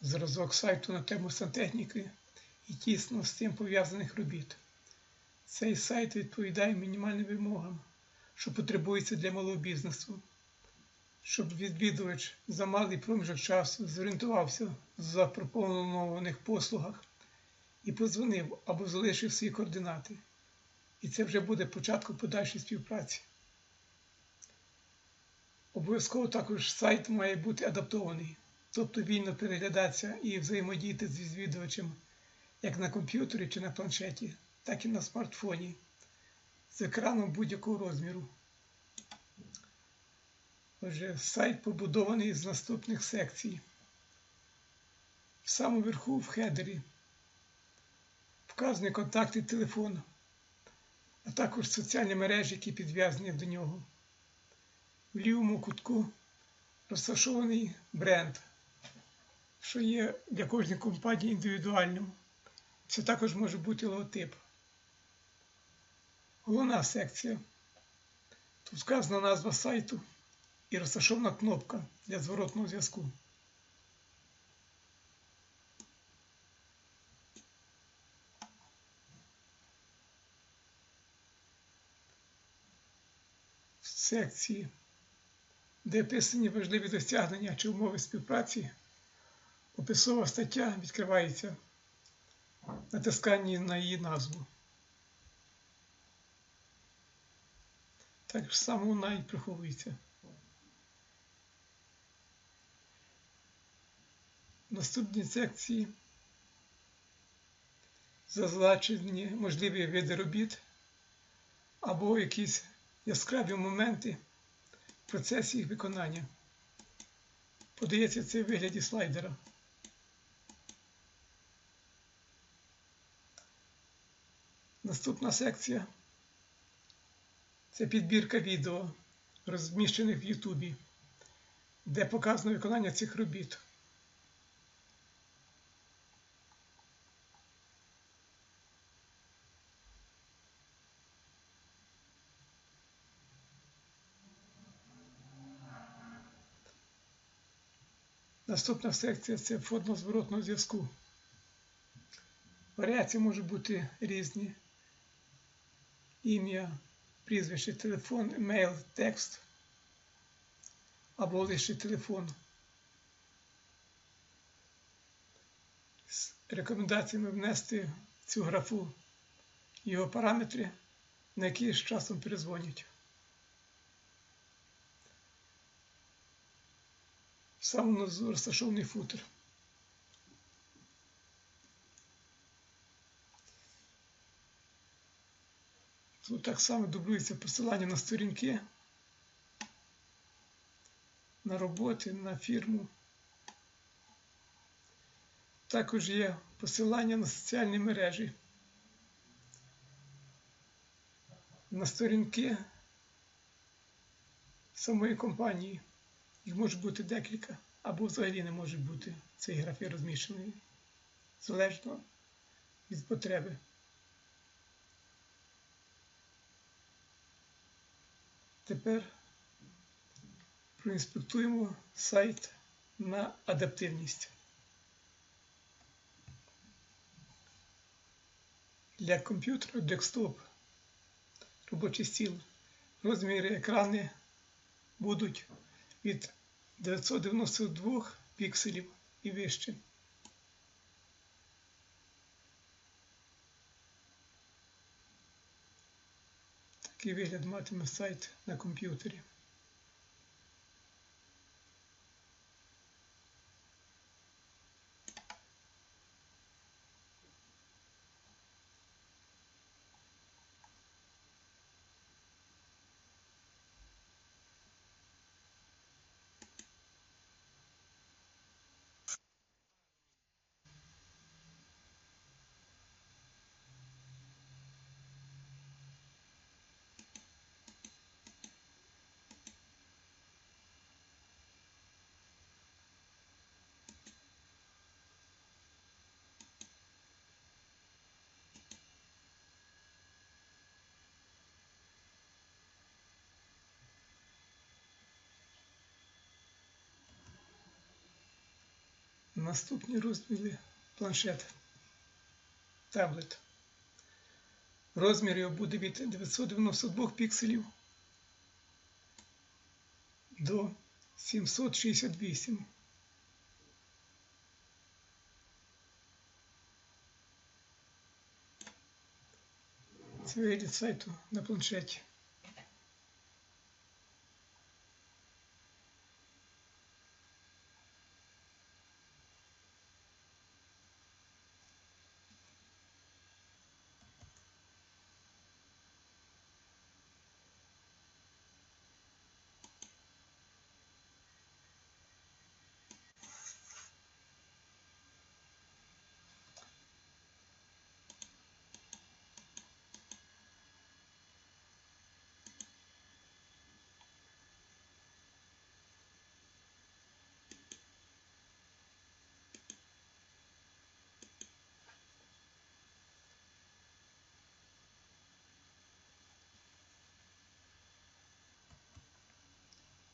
зразок сайту на тему сантехніки і тісно з цим пов'язаних робіт. Цей сайт відповідає мінімальним вимогам, що потребується для малого бізнесу, щоб відвідувач за малий проміжок часу зорієнтувався в запропонованих послугах і позвонив або залишив свої координати. І це вже буде початком подальшої співпраці. Обов'язково також сайт має бути адаптований, тобто вільно переглядатися і взаємодіяти з відвідувачем як на комп'ютері чи на планшеті, так і на смартфоні з екраном будь-якого розміру. Отже, сайт побудований з наступних секцій. В самому верху в хедері вказані контакти телефону, а також соціальні мережі, які підв'язані до нього. В лівому кутку розташований бренд, що є для кожної компанії індивідуальним. Це також може бути логотип. Головна секція. Тут вказана назва сайту і розташована кнопка для зворотного зв'язку. В секції, де описані важливі досягнення чи умови співпраці, описова стаття відкривається натисканні на її назву. Так само вона і приховується. В наступній секції зазначені можливі види робіт або якісь яскраві моменти в процесі їх виконання. Подається це в вигляді слайдера. Наступна секція це підбірка відео, розміщених в Ютубі, де показано виконання цих робіт. Наступна секція це форма зворотного зв'язку. Варіації можуть бути різні. Ім'я, прізвище, телефон, емейл, текст або лише телефон. З рекомендаціями внести цю графу його параметри, на які з часом перезвонять. В самому низу розташований футер. Тут так само дублюється посилання на сторінки, на роботи, на фірму. Також є посилання на соціальні мережі, на сторінки самої компанії. Їх може бути декілька, або взагалі не може бути цей графі розміщений залежно від потреби. Тепер проінспектуємо сайт на адаптивність. Для комп'ютера декстоп робочий стіл. Розміри екрани будуть від 992 пікселів і вище. Такий вигляд матиме сайт на комп'ютері. Наступні розділи планшет, таблет. Розмір його буде від 992 пікселів до 768. Це вигляд сайту на планшеті.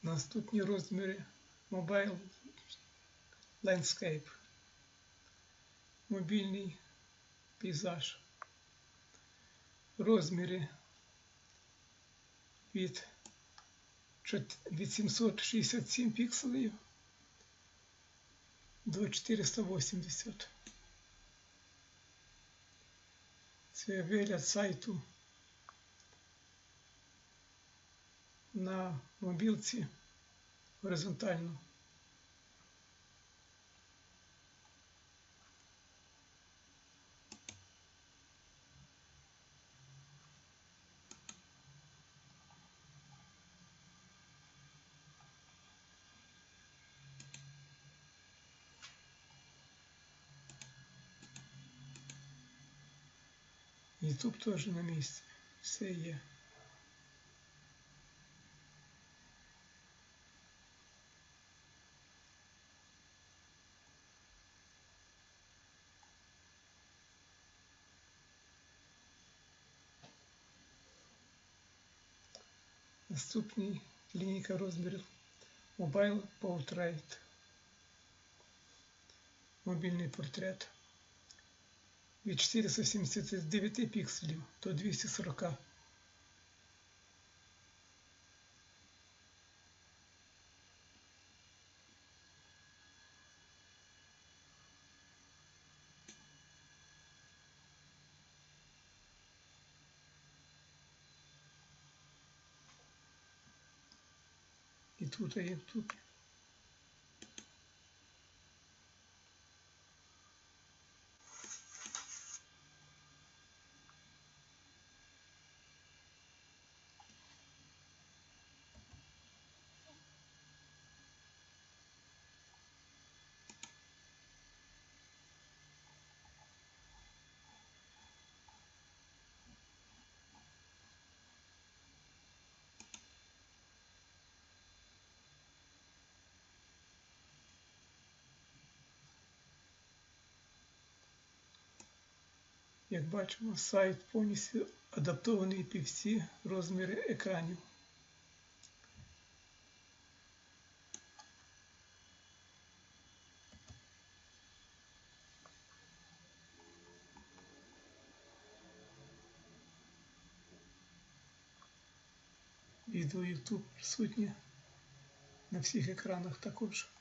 Наступні розміри Mobile Landscape. Мобільний пейзаж. Розміри від чот- від 767 пікселів до 480. Це вигляд сайту на мобілці горизонтально. Ютуб теж на місці. Все є. Наступний лінійка розмірів Mobile Portrait. Мобільний портрет від 479 пікселів до 240. І тут, і тут. Як бачимо, сайт повністю адаптований під всі розміри екранів. Відео YouTube присутнє на всіх екранах також.